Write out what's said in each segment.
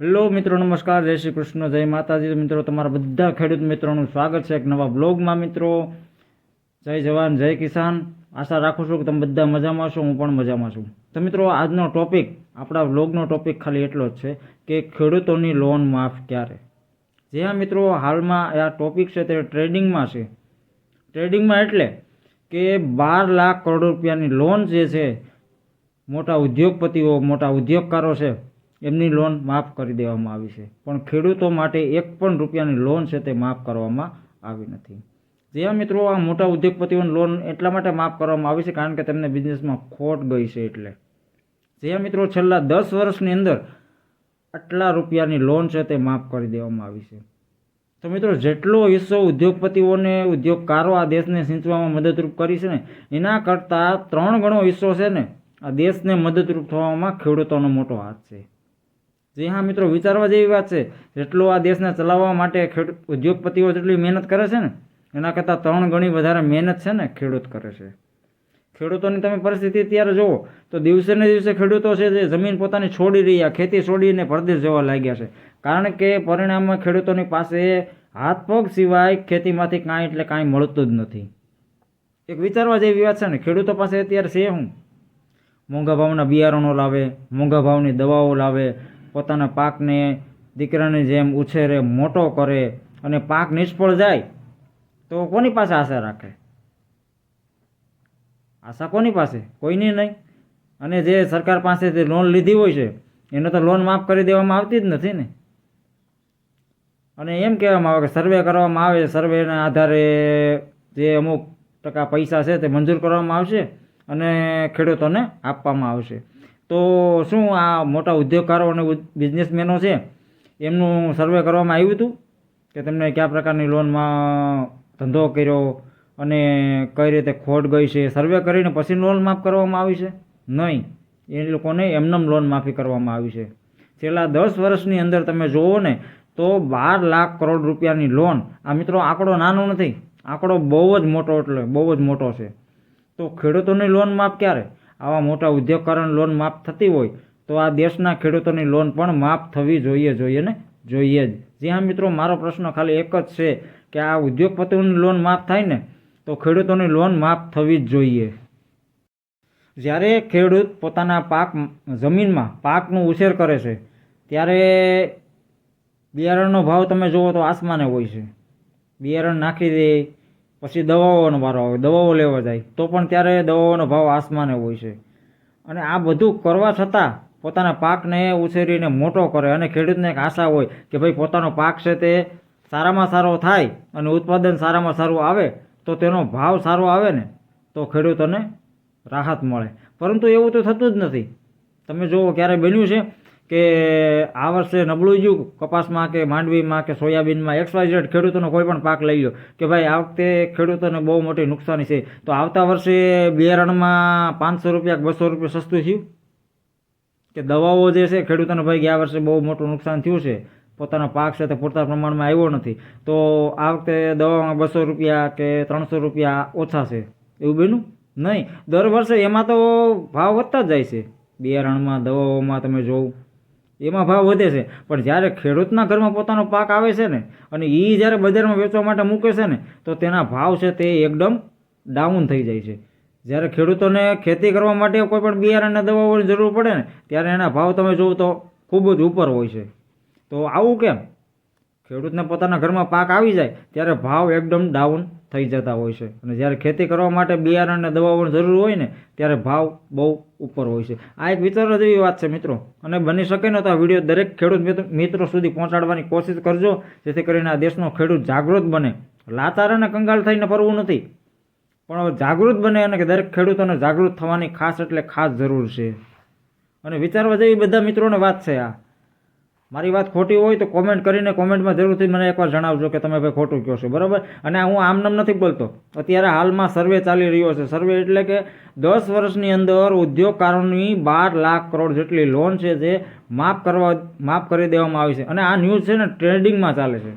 Hello મિત્રો, નમસ્કાર, જય શ્રી કૃષ્ણ, જય માતાજી. મિત્રો, તમારા બધા ખેડૂત મિત્રોનું સ્વાગત છે એક નવા બ્લોગમાં મિત્રો. જય જવાન, જય કિસાન. આશા રાખું છું કે તમે બધા મજામાં છો, હું પણ મજામાં છું. તો મિત્રો, આજનો ટોપિક આપણા બ્લોગનો ટોપિક ખાલી એટલો જ છે કે ખેડૂતોની લોન માફ ક્યારે? જે હા મિત્રો હાલમાં આ ટોપિક છે તે ટ્રેડિંગમાં છે. ટ્રેડિંગમાં એટલે કે બાર લાખ કરોડ રૂપિયાની લોન જે છે, મોટા ઉદ્યોગપતિઓ, મોટા ઉદ્યોગકારો છે એમની લોન માફ કરી દેવામાં આવી છે. પણ ખેડૂતો માટે એક પણ રૂપિયાની લોન છે તે માફ કરવામાં આવી નથી. જે મિત્રો આ મોટા ઉદ્યોગપતિઓની લોન એટલા માટે માફ કરવામાં આવી છે કારણ કે તેમને બિઝનેસમાં ખોટ ગઈ છે એટલે. જે મિત્રો છેલ્લા દસ વર્ષની અંદર આટલા રૂપિયાની લોન છે તે માફ કરી દેવામાં આવી છે. તો મિત્રો જેટલો હિસ્સો ઉદ્યોગપતિઓને ઉદ્યોગકારો આ દેશને સિંચવામાં મદદરૂપ કરી છે ને, એના કરતાં ત્રણ ગણો હિસ્સો છે ને, આ દેશને મદદરૂપ થવામાં ખેડૂતોનો મોટો હાથ છે. જી હા, મિત્રો, વિચારવા જેવી વાત છે. જેટલો આ દેશને ચલાવવા માટે ખેડૂત ઉદ્યોગપતિઓ જેટલી મહેનત કરે છે ને, એના કરતાં ત્રણ ગણી વધારે મહેનત છે ને ખેડૂત કરે છે. ખેડૂતોની તમે પરિસ્થિતિ અત્યારે જુઓ, તો દિવસે ને દિવસે ખેડૂતો છે જે જમીન પોતાની છોડી રહ્યા, ખેતી છોડીને પરદેશ જવા લાગ્યા છે. કારણ કે પરિણામમાં ખેડૂતોની પાસે હાથ પગ સિવાય ખેતીમાંથી કાંઈ એટલે કાંઈ મળતું જ નથી. એક વિચારવા જેવી વાત છે ને, ખેડૂતો પાસે અત્યારે છે શું મોંઘા ભાવના બિયારણો લાવે, મોંઘા ભાવની દવાઓ લાવે પોતાના પાકને દીકરાની જેમ ઉછેરે, મોટો કરે અને પાક નિષ્ફળ જાય, તો કોની પાસે આશા રાખે? આશા કોની પાસે? કોઈની નહીં. અને જે સરકાર પાસેથી લોન લીધી હોય છે, એને તો લોન માફ કરી દેવામાં આવતી જ નથી ને. અને એમ કહેવામાં આવે કે સર્વે કરવામાં આવે સર્વેના આધારે જે અમુક ટકા પૈસા છે તે મંજૂર કરવામાં આવશે અને ખેડૂતોને આપવામાં આવશે. તો શું આ મોટા ઉદ્યોગકારો અને બિઝનેસમેનો છે, એમનું સર્વે કરવામાં આવ્યું હતું કે તમને કયા પ્રકારની લોનમાં ધંધો કર્યો અને કઈ રીતે ખોટ ગઈ છે? સર્વે કરીને પછી લોન માફ કરવામાં આવી છે? નહીં. એ લોકોને એમનેમ લોન માફી કરવામાં આવી છે. છેલ્લા દસ વર્ષની અંદર તમે જુઓ ને, તો બાર લાખ કરોડ રૂપિયાની લોન આ મિત્રો આંકડો નાનો નથી, આંકડો બહુ જ મોટો એટલે બહુ જ મોટો છે. તો ખેડૂતોની લોન માફ ક્યારે? આવા મોટા ઉદ્યોગકારોની લોન માફ થતી હોય, તો આ દેશના ખેડૂતોની લોન પણ માફ થવી જોઈએ જોઈએ ને? જોઈએ જ. જી હા મિત્રો, મારો પ્રશ્ન ખાલી એક જ છે કે આ ઉદ્યોગપતિઓની લોન માફ થાય ને, તો ખેડૂતોની લોન માફ થવી જ જોઈએ. જ્યારે ખેડૂત પોતાના પાક જમીનમાં પાકનું ઉછેર કરે છે, ત્યારે બિયારણનો ભાવ તમે જુઓ તો આસમાને હોય છે. બિયારણ નાખી દે પછી દવાઓનો વારો આવે, દવાઓ લેવા જાય, તો પણ ત્યારે દવાઓનો ભાવ આસમાને હોય છે. અને આ બધું કરવા છતાં પોતાના પાકને ઉછેરીને મોટો કરે અને ખેડૂતને એક આશા હોય કે ભાઈ પોતાનો પાક છે તે સારામાં સારો થાય અને ઉત્પાદન સારામાં સારું આવે, તો તેનો ભાવ સારો આવે ને, તો ખેડૂતોને રાહત મળે. પરંતુ એવું તો થતું જ નથી. તમે જુઓ, ક્યારે બન્યું છે કે આ વર્ષે નબળું યુગ કપાસમાં કે માંડવીમાં કે સોયાબીનમાં એક્સ વાય ઝેડ ખેડૂતોનો કોઈ પણ પાક લઈ લો કે ભાઈ આ વખતે ખેડૂતોને બહુ મોટી નુકસાની છે. તો આવતા વર્ષે બિયારણમાં પાંચસો રૂપિયા બસો રૂપિયા સસ્તું થયું? કે દવાઓ જે છે ખેડૂતોને ભાઈ ગયા વર્ષે બહુ મોટું નુકસાન થયું છે. પોતાનો પાક છે તે પૂરતા પ્રમાણમાં આવ્યો નથી. તો આ વખતે દવામાં બસો રૂપિયા કે ત્રણસો રૂપિયા ઓછા છે. એવું બન્યું? નહીં. દર વર્ષે એમાં તો ભાવ વધતા જ જાય છે. બિયારણમાં દવાઓમાં તમે જોવું. એમાં ભાવ વધે છે. પણ જ્યારે ખેડૂતના ઘરમાં પોતાનો પાક આવે છે ને, અને એ જ્યારે બજારમાં વેચવા માટે મૂકે છે ને, તો તેના ભાવ છે તે એકદમ ડાઉન થઈ જાય છે. જ્યારે ખેડૂતોને ખેતી કરવા માટે કોઈ પણ બિયારણને દવાઓની જરૂર પડે ને, ત્યારે એના ભાવ તમે જુઓ તો ખૂબ જ ઉપર હોય છે. તો આવું કેમ? ખેડૂતને પોતાના ઘરમાં પાક આવી જાય, ત્યારે ભાવ એકદમ ડાઉન થઈ જતા હોય છે. અને જ્યારે ખેતી કરવા માટે બિયારણ અને દવાઓની જરૂર હોય ને, ત્યારે ભાવ બહુ ઉપર હોય છે. આ એક વિચારવા જેવી વાત છે મિત્રો. અને બની શકે ને તો આ વીડિયો દરેક ખેડૂત મિત્રો સુધી પહોંચાડવાની કોશિશ કરજો, જેથી કરીને આ દેશનો ખેડૂત જાગૃત બને. લાચાર અને કંગાલ થઈને ફરવું નથી. પણ જાગૃત બને અને દરેક ખેડૂતોને જાગૃત થવાની ખાસ એટલે ખાસ જરૂર છે. અને વિચારવા જેવી બધા મિત્રોને વાત છે આ. મારી વાત ખોટી હોય તો કોમેન્ટ કરીને કોમેન્ટમાં જરૂરથી મને એકવાર જણાવજો કે તમે ભાઈ ખોટું કહો છો, બરાબર? અને હું આમ નામ નથી બોલતો. અત્યારે હાલમાં સર્વે ચાલી રહ્યો છે. સર્વે એટલે કે દસ વર્ષની અંદર ઉદ્યોગકારોની બાર લાખ કરોડ જેટલી લોન છે જે માફ કરવા, માફ કરી દેવામાં આવી છે. અને આ ન્યૂઝ છે ને ટ્રેડિંગમાં ચાલે છે.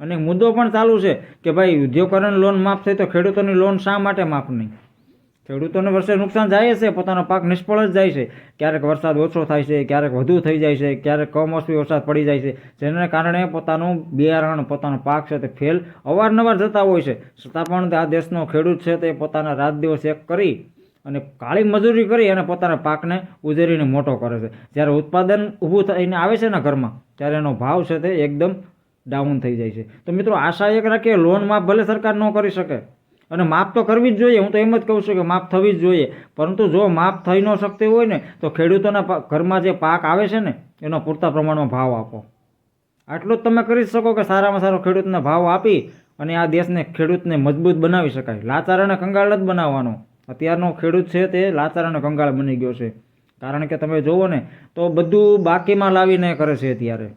અને મુદ્દો પણ ચાલુ છે કે ભાઈ ઉદ્યોગકારોની લોન માફ થઈ તો ખેડૂતોની લોન શા માટે માફ નહીં? ખેડૂતોને વર્ષે નુકસાન જાય છે, પોતાનો પાક નિષ્ફળ જ જાય છે. ક્યારેક વરસાદ ઓછો થાય છે, ક્યારેક વધુ થઈ જાય છે, ક્યારેક કમોસમી વરસાદ પડી જાય છે. જેના કારણે પોતાનું બિયારણ, પોતાનો પાક છે તે ફેલ અવારનવાર જતા હોય છે. છતાં પણ આ દેશનો ખેડૂત છે તે પોતાના રાત દિવસ એક કરી અને કાળી મજૂરી કરી અને પોતાના પાકને ઉજેરીને મોટો કરે છે. જ્યારે ઉત્પાદન ઊભું થઈને આવે છે ને ઘરમાં, ત્યારે એનો ભાવ છે તે એકદમ ડાઉન થઈ જાય છે. તો મિત્રો આશા એક રાખીએ લોન માફ ભલે સરકાર ન કરી શકે. અને માફ તો કરવી જ જોઈએ, હું તો એમ જ કહું છું કે માફ થવી જ જોઈએ. પરંતુ જો માફ થઈ ન શકતી હોય ને, તો ખેડૂતોના ઘરમાં જે પાક આવે છે ને, એનો પૂરતા પ્રમાણમાં ભાવ આપો. આટલું જ તમે કરી શકો કે સારામાં સારો ખેડૂતને ભાવ આપી અને આ દેશને ખેડૂતને મજબૂત બનાવી શકાય. લાચાર અને કંગાળ જ બનાવવાનો. અત્યારનો ખેડૂત છે તે લાચાર અને કંગાળ બની ગયો છે. કારણ કે તમે જુઓ ને, તો બધું બાકીમાં લાવીને કરે છે અત્યારે.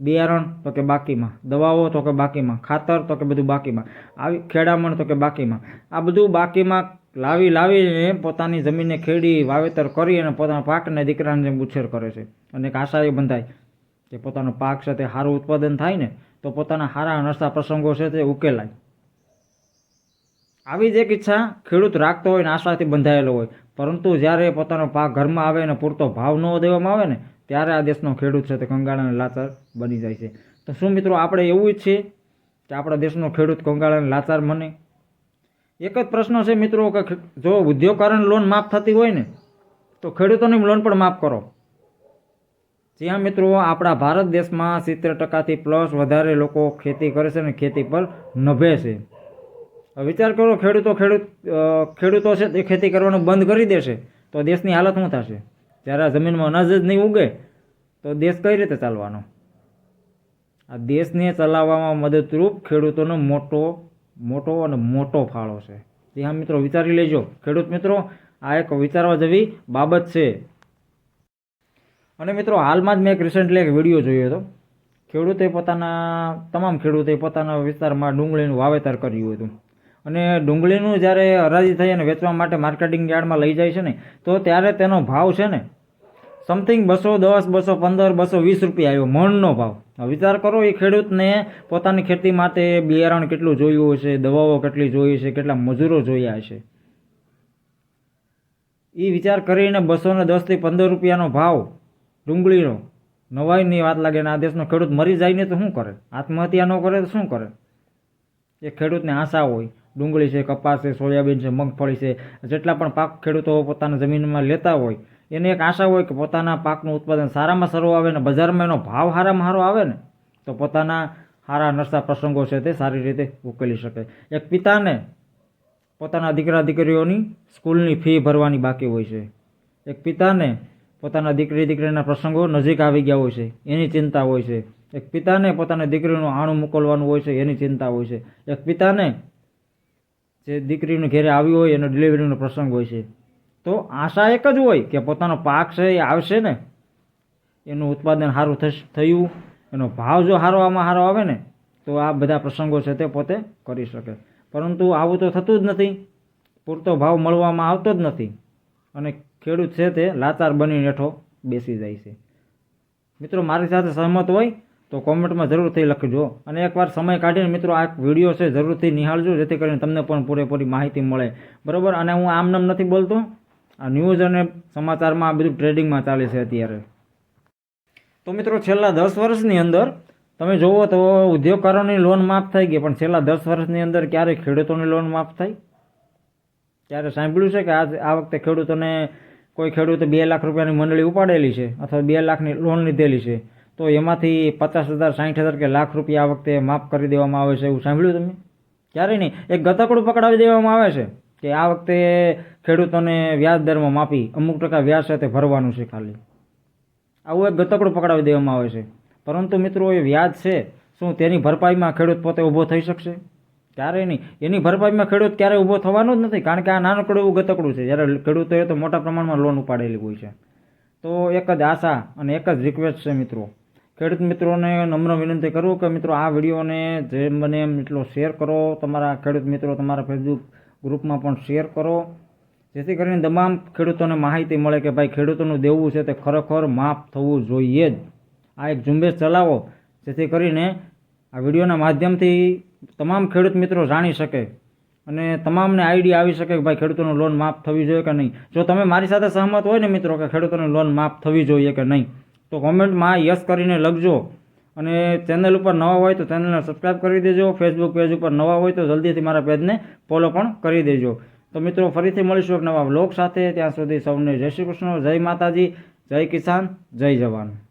બિયારણ તો કે બાકીમાં, દવાઓ તો કે બાકીમાં, ખાતર તો કે બધું બાકીમાં, આવી ખેડામણ તો કે બાકીમાં. આ બધું બાકીમાં લાવી લાવીને પોતાની જમીનને ખેડી, વાવેતર કરી અને પોતાના પાકને દીકરાને ઉછેર કરે છે. અને એક આશા એ બંધાય કે પોતાનો પાક છે તે સારું ઉત્પાદન થાય ને, તો પોતાના સારા નરસા પ્રસંગો છે તે ઉકેલાય. આવી જ એક ઈચ્છા ખેડૂત રાખતો હોય ને આશાથી બંધાયેલો હોય. પરંતુ જ્યારે પોતાનો પાક ઘરમાં આવે અને પૂરતો ભાવ ન દેવામાં આવે ને ત્યારે આ દેશનો ખેડૂત છે તે કંગાળ અને લાચાર બની જાય છે. તો શું મિત્રો, આપણે એવું જ છે કે આપણા દેશનો ખેડૂત કંગાળ અને લાચાર બને? એક જ પ્રશ્ન છે મિત્રો કે જો ઉદ્યોગકારણ લોન માફ થતી હોય ને, તો ખેડૂતોની લોન પણ માફ કરો. જ્યાં મિત્રો આપણા ભારત દેશમાં સિત્તેર ટકાથી પ્લસ વધારે લોકો ખેતી કરે છે અને ખેતી પર નભે છે. વિચાર કરો, ખેડૂતો ખેડૂત ખેડૂતો છે તે ખેતી કરવાનું બંધ કરી દેશે, તો દેશની હાલત શું થશે? જ્યારે આ જમીનમાં અનાજ જ નહીં ઉગે, તો દેશ કઈ રીતે ચાલવાનો? આ દેશને ચલાવવામાં મદદરૂપ ખેડૂતોનો મોટો મોટો અને મોટો ફાળો છે. તે હા મિત્રો, વિચારી લેજો. ખેડૂત મિત્રો, આ એક વિચારવા જેવી બાબત છે. અને મિત્રો, હાલમાં જ મેં એક રિસન્ટલી એક વીડિયો જોયો હતો. ખેડૂતે પોતાના, તમામ ખેડૂતે પોતાના વિસ્તારમાં ડુંગળીનું વાવેતર કર્યું હતું. અને ડુંગળીનું જ્યારે હરાજી થઈ અને વેચવા માટે માર્કેટિંગ યાર્ડમાં લઈ જાય છે ને, તો ત્યારે તેનો ભાવ છે ને સમથિંગ બસો, દસ બસો, પંદર બસો, વીસ રૂપિયા આવ્યો. મણનો ભાવ. વિચાર કરો, એ ખેડૂતને પોતાની ખેતી માટે બિયારણ કેટલું જોયું હશે, દવાઓ કેટલી જોઈ છે કેટલા મજૂરો જોયા હશે. એ વિચાર કરીને બસો ને દસથી પંદર રૂપિયાનો ભાવ ડુંગળીનો. નવાઈની વાત લાગે ને આ દેશનો ખેડૂત મરી જાય ને તો શું કરે? આત્મહત્યા ન કરે તો શું કરે? એ ખેડૂતને આશા હોય. ડુંગળી છે, કપાસ છે, સોયાબીન છે, મગફળી છે. જેટલા પણ પાક ખેડૂતો પોતાના જમીનમાં લેતા હોય એને એક આશા હોય કે પોતાના પાકનું ઉત્પાદન સારામાં સારું આવે ને બજારમાં એનો ભાવ સારામાં સારો આવે ને, તો પોતાના સારા નરસા પ્રસંગો છે તે સારી રીતે ઉકેલી શકે. એક પિતાને પોતાના દીકરા દીકરીઓની સ્કૂલની ફી ભરવાની બાકી હોય છે. એક પિતાને પોતાના દીકરી દીકરીના પ્રસંગો નજીક આવી ગયા હોય છે, એની ચિંતા હોય છે. એક પિતાને પોતાની દીકરીનું આણું મોકલવાનું હોય છે, એની ચિંતા હોય છે. એક પિતાને જે દીકરીનું ઘેરે આવ્યું હોય એનો ડિલિવરીનો પ્રસંગ હોય છે. તો આશા એક જ હોય કે પોતાનો પાક છે એ આવશે ને? એનું ઉત્પાદન સારું થશ, થયું, એનો ભાવ જો સારો સારો આવે ને, તો આ બધા પ્રસંગો છે તે પોતે કરી શકે. પરંતુ આવું તો થતું જ નથી. પૂરતો ભાવ મળવામાં આવતો જ નથી. અને ખેડૂત છે તે લાચાર બની હેઠો બેસી જાય છે. મિત્રો, મારી સાથે સહમત હોય તો કોમેન્ટમાં જરૂરથી લખજો. અને એકવાર સમય કાઢીને મિત્રો, આ વીડિયો છે જરૂરથી નિહાળજો, જેથી કરીને તમને પણ પૂરેપૂરી માહિતી મળે. બરાબર? અને હું આમ નામ નથી બોલતો. આ ન્યૂઝ અને સમાચારમાં આ બધું ટ્રેડિંગમાં ચાલે છે અત્યારે. તો મિત્રો, છેલ્લા દસ વર્ષની અંદર તમે જુઓ તો ઉદ્યોગકારોની લોન માફ થઈ ગઈ, પણ છેલ્લા દસ વર્ષની અંદર ક્યારે ખેડૂતોની લોન માફ થઈ? ક્યારે સાંભળ્યું છે કે આજ, આ વખતે ખેડૂતોને કોઈ ખેડૂતે બે લાખ રૂપિયાની મંડળી ઉપાડેલી છે અથવા બે લાખની લોન લીધેલી છે, તો એમાંથી પચાસ હજાર સાઠ હજાર કે લાખ રૂપિયા આ વખતે માફ કરી દેવામાં આવે છે એવું સાંભળ્યું તમે? ક્યારે નહીં. એક ગતકડું પકડાવી દેવામાં આવે છે. કે આ વખતે ખેડૂતોને વ્યાજ દરમાં માપી અમુક ટકા વ્યાજ સાથે ભરવાનું છે ખાલી. આવું એક ગતકડું પકડાવી દેવામાં આવે છે. પરંતુ મિત્રો, એ વ્યાજ છે, શું તેની ભરપાઈમાં ખેડૂત પોતે ઊભો થઈ શકશે? ક્યારેય નહીં. એની ભરપાઈમાં ખેડૂત ક્યારેય ઊભો થવાનો જ નથી, કારણ કે આ નાનકડું એવું ગતકડું છે. જ્યારે ખેડૂતોએ તો મોટા પ્રમાણમાં લોન ઉપાડેલી હોય છે. તો એક જ આશા અને એક જ રિક્વેસ્ટ છે મિત્રો. ખેડૂત મિત્રોને નમ્ર વિનંતી કરું કે મિત્રો, આ વિડીયોને જેમ બને એમ એટલો શેર કરો. તમારા ખેડૂત મિત્રો તમારા ફેસબુક ગ્રુપમાં પણ શેર કરો. જેથી કરીને તમામ ખેડૂતોને માહિતી મળે કે ભાઈ ખેડૂતોનું દેવું છે તે ખરેખર માફ થવું જોઈએ જ. આ એક ઝુંબેશ ચલાવો. જેથી કરીને આ વિડીયોના માધ્યમથી તમામ ખેડૂત મિત્રો જાણી શકે અને તમામને આઈડિયા આવી શકે કે ભાઈ ખેડૂતોને લોન માફ થવી જોઈએ કે નહીં. જો તમે મારી સાથે સહમત હોય ને મિત્રો કે ખેડૂતોને લોન માફ થવી જોઈએ કે નહીં, તો કોમેન્ટમાં યસ કરીને લખજો. અને ચેનલ ઉપર નવા હોય તો ચેનલને સબસ્ક્રાઈબ કરી દેજો. ફેસબુક પેજ ઉપર નવા હોય તો જલ્દીથી મારા પેજને ફોલો પણ કરી દેજો. તો મિત્રો, ફરીથી મળીશું એક નવા બ્લોગ સાથે. ત્યાં સુધી સૌને જય શ્રી કૃષ્ણ, જય માતાજી, જય કિસાન, જય જવાન.